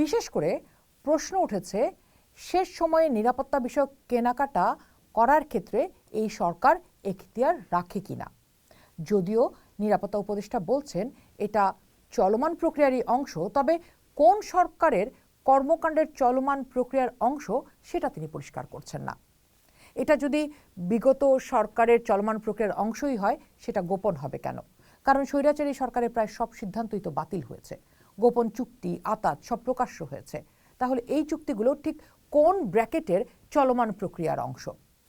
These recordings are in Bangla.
বিশেষ করে প্রশ্ন উঠেছে, শেষ সময়ে নিরাপত্তা বিষয়ক কেনাকাটা করার ক্ষেত্রে এই সরকার এখতিয়ার রাখে কিনা? যদিও নিরাপত্তা উপদেষ্টা বলছেন, এটা চলমান প্রক্রিয়ারই অংশ, তবে কোন সরকারের কর্মকাণ্ডের চলমান প্রক্রিয়ার অংশ সেটা তিনি পরিষ্কার করছেন না। এটা যদি বিগত সরকারের চলমান প্রক্রিয়ার অংশই হয়, সেটা গোপন হবে কেন? কারণ স্বৈরাচারী সরকারের প্রায় সব সিদ্ধান্তই তো বাতিল হয়েছে। গোপন চুক্তি, আতাত সব প্রকাশ্য হয়েছে। তাহলে এই চুক্তিগুলো ঠিক কোন ব্র্যাকেটের চলমান প্রক্রিয়ার অংশ?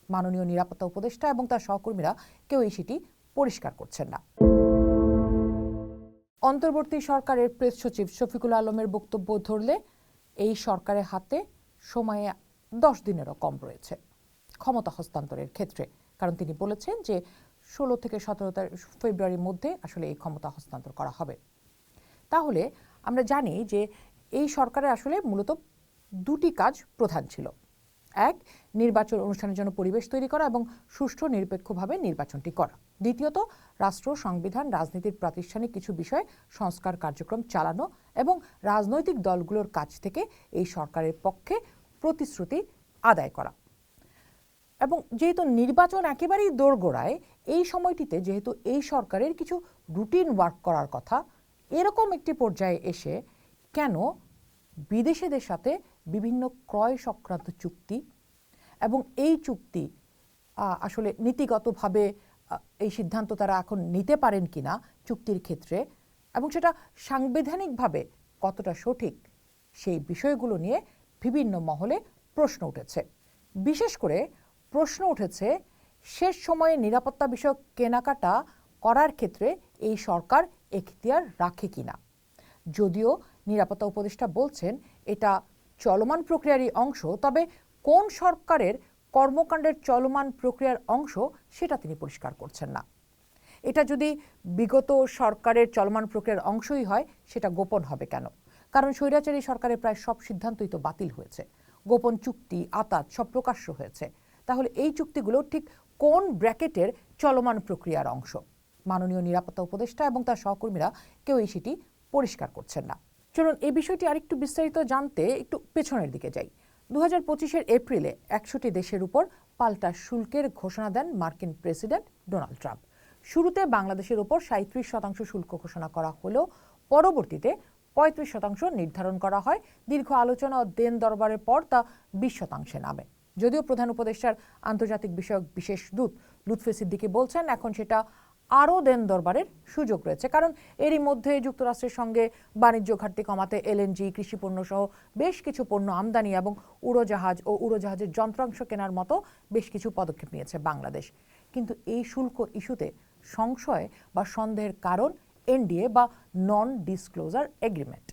মাননীয় নিরাপত্তা উপদেষ্টা এবং তার সহকর্মীরা কেউই সেটি পরিষ্কার করছেন না। অন্তর্বর্তী সরকারের প্রেস সচিব শফিকুল আলমের বক্তব্য ধরলে, এই সরকারের হাতে সময়ে দশ দিনেরও কম রয়েছে ক্ষমতা হস্তান্তরের ক্ষেত্রে। কারণ তিনি বলেছেন যে, ষোলো থেকে সতেরো ফেব্রুয়ারির মধ্যে আসলে এই ক্ষমতা হস্তান্তর করা হবে। তাহলে আমরা জানি যে এই সরকারের আসলে মূলত দুটি কাজ প্রধান ছিল। এক, নির্বাচন অনুষ্ঠানের জন্য পরিবেশ তৈরি করা এবং সুষ্ঠু, নিরপেক্ষভাবে নির্বাচনটি করা। দ্বিতীয়ত, রাষ্ট্র, সংবিধান, রাজনীতির প্রাতিষ্ঠানিক কিছু বিষয়ে সংস্কার কার্যক্রম চালানো এবং রাজনৈতিক দলগুলোর কাছ থেকে এই সরকারের পক্ষে প্রতিশ্রুতি আদায় করা। এবং যেহেতু নির্বাচন একেবারেই দোরগোড়ায়, এই সময়টিতে যেহেতু এই সরকারের কিছু রুটিন ওয়ার্ক করার কথা এরকম একটি পর্যায়ে এসে কেন বিদেশিদের সাথে বিভিন্ন ক্রয় সংক্রান্ত চুক্তি এবং এই চুক্তি আসলে নীতিগতভাবে এই সিদ্ধান্ত তারা এখন নিতে পারেন কিনা চুক্তির ক্ষেত্রে এবং সেটা সাংবিধানিকভাবে কতটা সঠিক সেই বিষয়গুলো নিয়ে বিভিন্ন মহলে প্রশ্ন উঠেছে। বিশেষ করে প্রশ্ন উঠেছে, শেষ সময়ে নিরাপত্তা বিষয়ক কেনাকাটা করার ক্ষেত্রে এই সরকার এখতিয়ার রাখে কিনা যদিও নিরাপত্তা উপদেষ্টা বলছেন, এটা চলমান প্রক্রিয়ারই অংশ, তবে কোন সরকারের কর্মকাণ্ডের চলমান প্রক্রিয়ার অংশ সেটা তিনি পরিষ্কার করছেন না। এটা যদি বিগত সরকারের চলমান প্রক্রিয়ার অংশই হয়, সেটা গোপন হবে কেন? কারণ স্বৈরাচারী সরকারের প্রায় সব সিদ্ধান্তই তো বাতিল হয়েছে। গোপন চুক্তি, আতাত সব প্রকাশ্য হয়েছে। তাহলে এই চুক্তিগুলো ঠিক কোন ব্র্যাকেটের চলমান প্রক্রিয়ার অংশ? মাননীয় নিরাপত্তা উপদেষ্টা এবং তার সহকর্মীরা কেউই সেটি পরিষ্কার করছেন না। চলুন এই বিষয়টি আরেকটু বিস্তারিত জানতে একটু পেছনের দিকে যাই। দু হাজার পঁচিশের এপ্রিলে একশোটি দেশের উপর পাল্টা শুল্কের ঘোষণা দেন মার্কিন প্রেসিডেন্ট ডোনাল্ড ট্রাম্প। শুরুতে বাংলাদেশের উপর সাঁত্রিশ শতাংশ শুল্ক ঘোষণা করা হলেও পরবর্তীতে পঁয়ত্রিশ শতাংশ নির্ধারণ করা হয়। দীর্ঘ আলোচনা ও দেন দরবারের পর তা বিশ শতাংশে নামে। যদিও প্রধান উপদেষ্টার আন্তর্জাতিক বিষয়ক বিশেষ দূত লুৎফে সিদ্দিকি বলছেন, এখন সেটা আরও দেন দরবারের সুযোগ রয়েছে। কারণ এরই মধ্যে যুক্তরাষ্ট্রের সঙ্গে বাণিজ্য ঘাটতি কমাতে এলএনজি কৃষিপণ্য সহ বেশ কিছু পণ্য আমদানি এবং উড়োজাহাজ ও উড়োজাহাজের যন্ত্রাংশ কেনার মতো বেশ কিছু পদক্ষেপ নিয়েছে বাংলাদেশ। কিন্তু এই শুল্ক ইস্যুতে সংশয় বা সন্দেহের কারণ এনডিএ বা নন ডিসক্লোজার এগ্রিমেন্ট।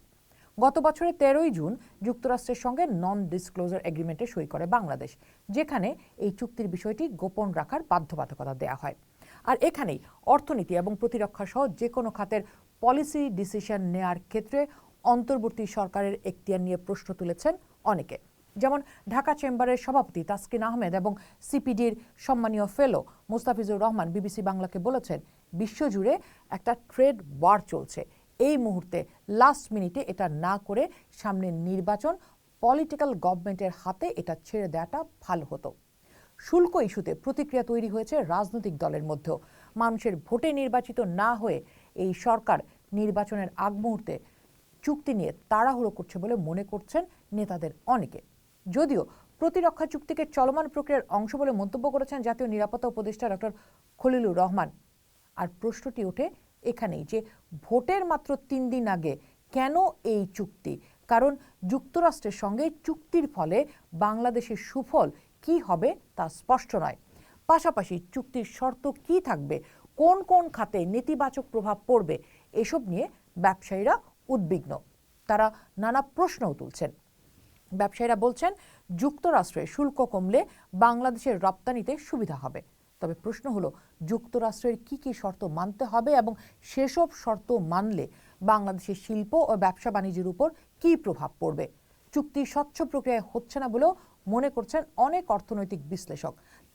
গত বছরের তেরোই জুন যুক্তরাষ্ট্রের সঙ্গে নন ডিসক্লোজার এগ্রিমেন্টে সই করে বাংলাদেশ, যেখানে এই চুক্তির বিষয়টি গোপন রাখার বাধ্যবাধকতা দেয়া হয়। আর এখানেই অর্থনীতি এবং প্রতিরক্ষা সহ যে কোনো খাতের পলিসি ডিসিশন নেয়ার ক্ষেত্রে অন্তর্বর্তী সরকারের এখতিয়ার নিয়ে প্রশ্ন তুলেছেন অনেকে। যেমন ঢাকা চেম্বারের সভাপতি তাসকিন আহমেদ এবং সিপিডির সম্মানীয় ফেলো মুস্তাফিজুর রহমান বিবিসি বাংলাকে বলেছেন, বিশ্বজুড়ে একটা ট্রেড ওয়ার চলছে। এই মুহূর্তে লাস্ট মিনিটে এটা না করে সামনের নির্বাচন পলিটিক্যাল গভর্নমেন্টের হাতে এটা ছেড়ে দেওয়াটা ভালো হতো। শুল্ক ইস্যুতে প্রতিক্রিয়া তৈরি হয়েছে রাজনৈতিক দলের মধ্যেও। মানুষের ভোটে নির্বাচিত না হয়ে এই সরকার নির্বাচনের আগ মুহূর্তে চুক্তি নিয়ে তাড়াহুড়ো করছে বলে মনে করছেন নেতাদের অনেকে। যদিও প্রতিরক্ষা চুক্তিকে চলমান প্রক্রিয়ার অংশ বলে মন্তব্য করেছেন জাতীয় নিরাপত্তা উপদেষ্টা ডক্টর খলিলুর রহমান। আর প্রশ্নটি ওঠে এখানেই যে, ভোটের মাত্র তিন দিন আগে কেন এই চুক্তি? কারণ যুক্তরাষ্ট্রের সঙ্গে চুক্তির ফলে বাংলাদেশের সুফল কি হবে তা স্পষ্ট নয়। পাশাপাশি চুক্তির শর্ত কি থাকবে, কোন কোন খাতে নেতিবাচক প্রভাব পড়বে, এসব নিয়ে ব্যবসায়ীরা উদ্বিগ্ন। তারা নানা প্রশ্নও তুলছেন। ব্যবসায়ীরা বলছেন, যুক্তরাষ্ট্রে শুল্ক কমলে বাংলাদেশের রপ্তানিতে সুবিধা হবে। তবে প্রশ্ন হলো, যুক্তরাষ্ট্রের কি কি শর্ত মানতে হবে এবং সেসব শর্ত মানলে বাংলাদেশের শিল্প ও ব্যবসা বাণিজ্যের উপর কী প্রভাব পড়বে? চুক্তি স্বচ্ছ প্রক্রিয়ায় হচ্ছে না বলেও মনে করছেন অনেক অর্থনৈতিক বিশ্লেষক।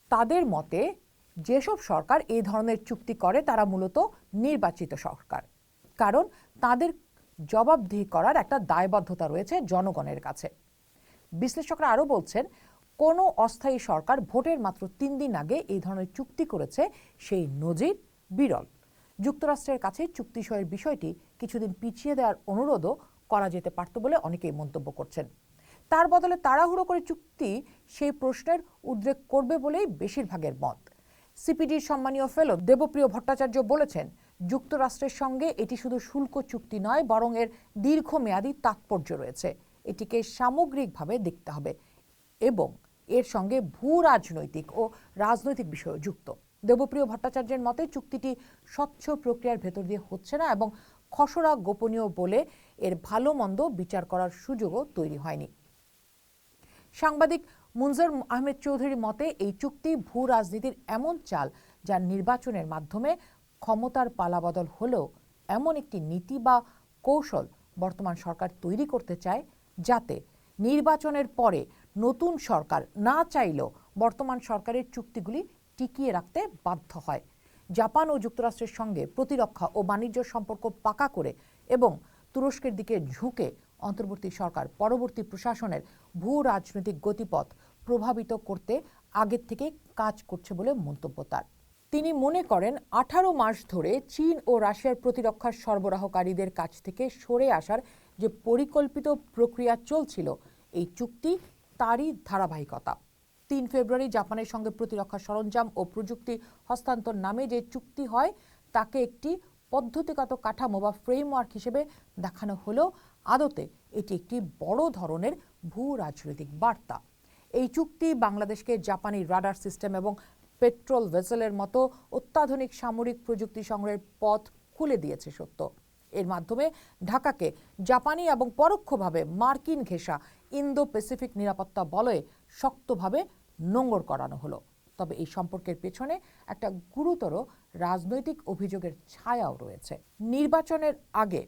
তাদের মতে, যেসব সরকার এই ধরনের চুক্তি করে, তারা মূলত নির্বাচিত সরকার। কারণ তাদের জবাবদিহি করার একটা দায়বদ্ধতা রয়েছে জনগণের কাছে। বিশ্লেষকরা আরও বলছেন, কোনো অস্থায়ী সরকার ভোটের মাত্র তিন দিন আগে এই ধরনের চুক্তি করেছে, সেই নজির বিরল। যুক্তরাষ্ট্রের কাছে চুক্তিসয়ের বিষয়টি কিছুদিন পিছিয়ে দেওয়ার অনুরোধও করা যেতে পারত বলে অনেকেই মন্তব্য করছেন। তার বদলে তাড়াহুড়ো করে চুক্তি সেই প্রশ্নের উদ্রেক করবে বলেই বেশিরভাগের মত। সিপিডির সম্মানীয় ফেলো দেবপ্রিয় ভট্টাচার্য বলেছেন, যুক্তরাষ্ট্রের সঙ্গে এটি শুধু শুল্ক চুক্তি নয়, বরং এর দীর্ঘমেয়াদী তাৎপর্য রয়েছে। এটিকে সামগ্রিকভাবে দেখতে হবে এবং এর সঙ্গে ভূ রাজনৈতিক ও রাজনৈতিক বিষয় যুক্ত। দেবপ্রিয় ভট্টাচার্যের মতে, চুক্তিটি স্বচ্ছ প্রক্রিয়ার ভেতর দিয়ে হচ্ছে না এবং খসড়া গোপনীয় বলে এর ভালো মন্দ বিচার করার সুযোগও তৈরি হয়নি। সাংবাদিক মুনজার আহমেদ চৌধুরীর মতে, এই চুক্তি ভূ রাজনীতির এমন চাল যা নির্বাচনের মাধ্যমে ক্ষমতার পালাবদল হলেও এমন একটি নীতি বা কৌশল বর্তমান সরকার তৈরি করতে চায় যাতে নির্বাচনের পরে নতুন সরকার না চাইলেও বর্তমান সরকারের চুক্তিগুলি টিকিয়ে রাখতে বাধ্য হয়। জাপান ও যুক্তরাষ্ট্রের সঙ্গে প্রতিরক্ষা ও বাণিজ্য সম্পর্ক পাকা করে এবং তুরস্কের দিকে ঝুঁকে অন্তর্বর্তী সরকার পরবর্তী প্রশাসনের ভূ রাজনৈতিক গতিপথ প্রভাবিত করতে আগের থেকে কাজ করছে বলে মন্তব্য তার। তিনি মনে করেন, আঠারো মাস ধরে চীন ও রাশিয়ার প্রতিরক্ষা সরবরাহকারীদের কাছ থেকে সরে আসার যে পরিকল্পিত প্রক্রিয়া চলছিল, এই চুক্তি তারই ধারাবাহিকতা। তিন ফেব্রুয়ারি জাপানের সঙ্গে প্রতিরক্ষা সরঞ্জাম ও প্রযুক্তি হস্তান্তর নামে যে চুক্তি হয়, তাকে একটি পদ্ধতিগত কাঠামো বা ফ্রেমওয়ার্ক হিসেবে দেখানো হলেও আদতে এটি একটি বড় ধরনের ভূ রাজনৈতিক বার্তা। এই চুক্তি বাংলাদেশকে জাপানি রাডার সিস্টেম এবং পেট্রোল ভেসেলের মতো অত্যাধুনিক সামরিক প্রযুক্তি সংগ্রহের পথ খুলে দিয়েছে সত্য। এর মাধ্যমে ঢাকাকে জাপানি এবং পরোক্ষভাবে মার্কিন ঘেঁষা ইন্দো প্যাসিফিক নিরাপত্তা বলয়ে শক্তভাবে নোঙর করানো হলো। তবে এই সম্পর্কের পেছনে একটা গুরুতর রাজনৈতিক অভিযোগের ছায়াও রয়েছে। নির্বাচনের আগে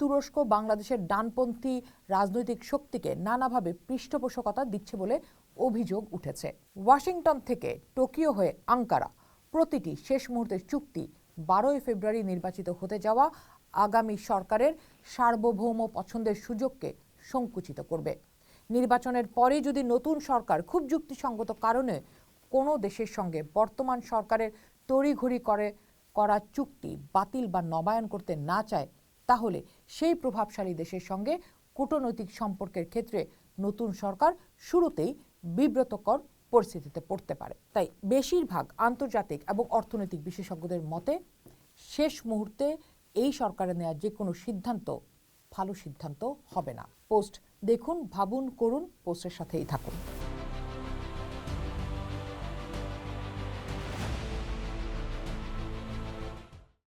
তুরস্ক বাংলাদেশের ডানপন্থী রাজনৈতিক শক্তিকে নানাভাবে পৃষ্ঠপোষকতা দিচ্ছে বলে অভিযোগ উঠেছে। ওয়াশিংটন থেকে টোকিও হয়ে আঙ্কারা। প্রতিটি শেষ মুহূর্তের চুক্তি বারোই ফেব্রুয়ারি নির্বাচিত হতে যাওয়া আগামী সরকারের সার্বভৌম পছন্দের সুযোগকে সংকুচিত করবে। নির্বাচনের পরে যদি নতুন সরকার খুব যুক্তিসঙ্গত কারণে কোনো দেশের সঙ্গে বর্তমান সরকারের তড়িঘড়ি করে করা চুক্তি বাতিল বা নবায়ন করতে না চায় তাহলে সেই প্রভাবশালী দেশের সঙ্গে কূটনৈতিক সম্পর্কের ক্ষেত্রে নতুন সরকার শুরুতেই বিব্রতকর পরিস্থিতিতে পড়তে পারে। তাই বেশিরভাগ আন্তর্জাতিক এবং অর্থনৈতিক বিশেষজ্ঞদের মতে, শেষ মুহূর্তে এই সরকারে নেওয়া যে কোনো সিদ্ধান্ত, ভালো সিদ্ধান্ত হবে না। পোস্ট দেখুন, ভাবুন, করুন, পোস্টের সাথেই থাকুন।